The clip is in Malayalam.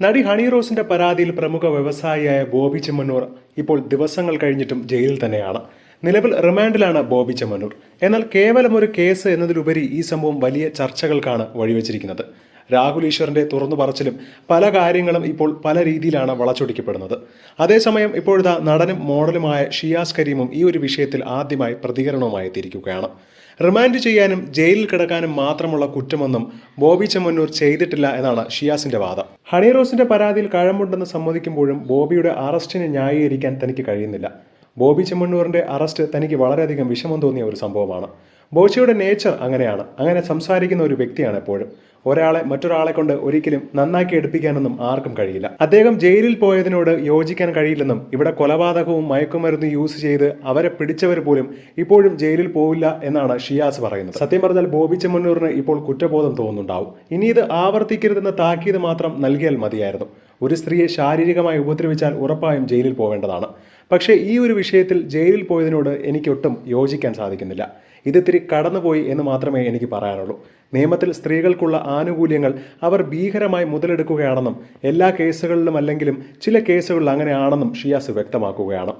നടി ഹണി റോസിന്റെ പരാതിയിൽ പ്രമുഖ വ്യവസായിയായ ബോബി ചെമ്മണ്ണൂർ ഇപ്പോൾ ദിവസങ്ങൾ കഴിഞ്ഞിട്ടും ജയിലിൽ തന്നെയാണ്. നിലവിൽ റിമാൻഡിലാണ് ബോബി ചെമ്മന്നൂർ. എന്നാൽ കേവലം ഒരു കേസ് എന്നതിലുപരി ഈ സംഭവം വലിയ ചർച്ചകൾക്കാണ് വഴിവെച്ചിരിക്കുന്നത്. രാഹുൽ ഈശ്വറിന്റെ തുറന്നു പറച്ചിലും പല കാര്യങ്ങളും ഇപ്പോൾ പല രീതിയിലാണ് വളച്ചൊടിക്കപ്പെടുന്നത്. അതേസമയം ഇപ്പോഴത്തെ നടനും മോഡലുമായ ഷിയാസ് കരീമും ഈ ഒരു വിഷയത്തിൽ ആദ്യമായി പ്രതികരണവുമായി എത്തിയിരിക്കുകയാണ്. റിമാൻഡ് ചെയ്യാനും ജയിലിൽ കിടക്കാനും മാത്രമുള്ള കുറ്റമൊന്നും ബോബി ചെമ്മന്നൂർ ചെയ്തിട്ടില്ല എന്നാണ് ഷിയാസിന്റെ വാദം. ഹണി റോസിന്റെ പരാതിയിൽ കഴമുണ്ടെന്ന് സമ്മതിക്കുമ്പോഴും ബോബിയുടെ അറസ്റ്റിനെ ന്യായീകരിക്കാൻ തനിക്ക് കഴിയുന്നില്ല. ബോബി ചെമ്മണ്ണൂറിന്റെ അറസ്റ്റ് തനിക്ക് വളരെയധികം വിഷമം തോന്നിയ ഒരു സംഭവമാണ്. ബോച്ചിയുടെ നേച്ചർ അങ്ങനെയാണ്. അങ്ങനെ സംസാരിക്കുന്ന ഒരു വ്യക്തിയാണ് എപ്പോഴും. ഒരാളെ മറ്റൊരാളെ കൊണ്ട് ഒരിക്കലും നന്നാക്കി എടുപ്പിക്കാനൊന്നും ആർക്കും കഴിയില്ല. അദ്ദേഹം ജയിലിൽ പോയതിനോട് യോജിക്കാൻ കഴിയില്ലെന്നും ഇവിടെ കൊലപാതകവും മയക്കുമരുന്ന് യൂസ് ചെയ്ത് അവരെ പിടിച്ചവർ പോലും ഇപ്പോഴും ജയിലിൽ പോവില്ല എന്നാണ് ഷിയാസ് പറയുന്നത്. സത്യം പറഞ്ഞാൽ ബോബി ചെമ്മണ്ണൂറിന് ഇപ്പോൾ കുറ്റബോധം തോന്നുന്നുണ്ടാവും. ഇനി ഇത് ആവർത്തിക്കരുതെന്ന താക്കീത് മാത്രം നൽകിയാൽ മതിയായിരുന്നു. ഒരു സ്ത്രീയെ ശാരീരികമായി ഉപദ്രവിച്ചാൽ ഉറപ്പായും ജയിലിൽ പോവേണ്ടതാണ്. പക്ഷേ ഈ ഒരു വിഷയത്തിൽ ജയിലിൽ പോയതിനോട് എനിക്കൊട്ടും യോജിക്കാൻ സാധിക്കുന്നില്ല. ഇതിത്തിരി കടന്നുപോയി എന്ന് മാത്രമേ എനിക്ക് പറയാനുള്ളൂ. നിയമത്തിൽ സ്ത്രീകൾക്കുള്ള ആനുകൂല്യങ്ങൾ അവർ ഭീകരമായി മുതലെടുക്കുകയാണെന്നും എല്ലാ കേസുകളിലും അല്ലെങ്കിലും ചില കേസുകളിൽ അങ്ങനെയാണെന്നും ഷിയാസ് വ്യക്തമാക്കുകയാണ്.